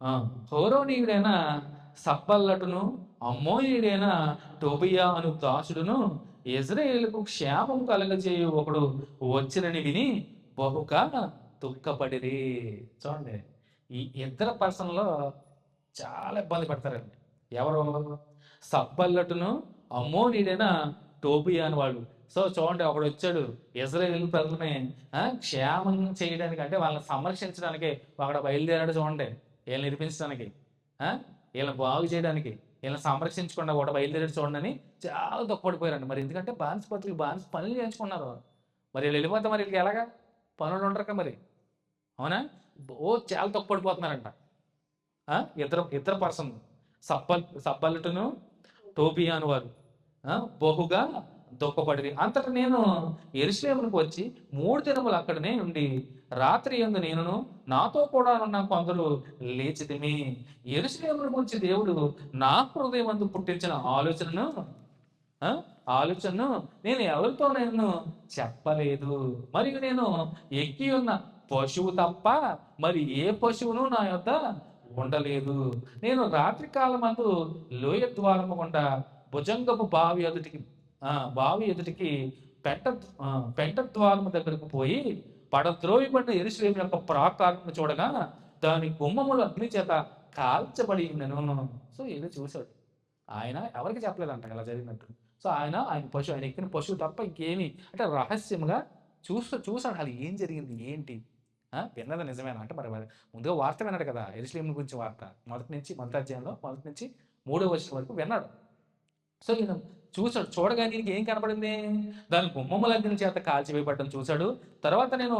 ఆ, హోరోనీయుడైన సబ్బల్లటును అమ్మోయుడైన టోబియా అను దాసుడును ఇజ్రాయేల్కు క్షేమం కలగజేయు ఒకడు వచ్చినని విని బహుగా దుఃఖపడిరి. చూడండి ఈ ఇద్దరు పర్సన్లో చాలా ఇబ్బంది పడతారండి. ఎవరు? సబ్బల్లటును అమ్మోనీడైన టోబియా అని వాడు సో చూడండి ఒకడు వచ్చాడు ఇజ్రాయేల్ ప్రజలని క్షేమం చేయడానికి అంటే వాళ్ళని సంరక్షించడానికి అక్కడ బయలుదేరాడు చూడండి. వీళ్ళని నిర్మించడానికి వీళ్ళని బాగు చేయడానికి వీళ్ళని సంరక్షించకుండా కూడా బయలుదేరి చూడండి అని చాలా దుఃఖపడిపోయారండి. మరి ఎందుకంటే బాన్స్ పత్రిక బాన్స్ పనులు చేయించుకున్నారు మరి వీళ్ళు వెళ్ళిపోతే మరి వీళ్ళకి ఎలాగా? పనులు ఉండరు మరి. అవునా? ఓ చాలా దుఃఖపడిపోతున్నారంట. ఇద్దరు ఇద్దరు పర్సన్ సప్పల్ సప్పల్టును టోబియా అని వారు బహుగా దుఃఖపడి అంతట నేను ఎరుసలేమునికి వచ్చి మూడు దినములు అక్కడనే ఉండి రాత్రి ఎందు నేనును నాతో కూడా ఉన్న కొందరు లేచితిమి ఎరుసలేముల గురించి దేవుడు నా హృదయం అందు పుట్టించిన ఆలోచనను ఆలోచనను నేను ఎవరితో నేను చెప్పలేదు. మరియు నేను ఎక్కి ఉన్న పశువు తప్ప మరి ఏ పశువును నా యొద్ద ఉండలేదు. నేను రాత్రి కాలమందు లోయ ద్వారము గుండా భుజంగపు బావి ఎదుటికి బావి ఎదుటికి పెంట పెంట ద్వారము దగ్గరకు పోయి పడద్రోయబడిన ఎరుసలేం యొక్క ప్రాకారము చూడగా దాని గుమ్మములు అగ్ని చేత కాల్చబడి ఉన్నను సో ఏదో చూశాడు. ఆయన ఎవరికి చెప్పలేదంట ఇలా జరిగినట్టు. సో ఆయన ఆయన పశువు ఆయన ఎక్కిన పశువు తప్ప ఇంకేమి అంటే రహస్యంగా చూస్తూ చూసాడు అసలు ఏం జరిగింది? ఏంటి? ఆ, విన్నది నిజమేనా? అంటే మరి ముందుగా వార్త విన్నాడు కదా ఎరుసలేం గురించి వార్త. మొదటి నుంచి మొదటి అధ్యాయంలో మొదటి నుంచి మూడో వచ్చిన వరకు విన్నాడు. సో ఈయన చూసాడు చూడగానే ఈయనకి ఏం కనపడింది? దాని గుమ్మములగ్ని చేత కాల్చివేయబడ్డం చూశాడు. తర్వాత నేను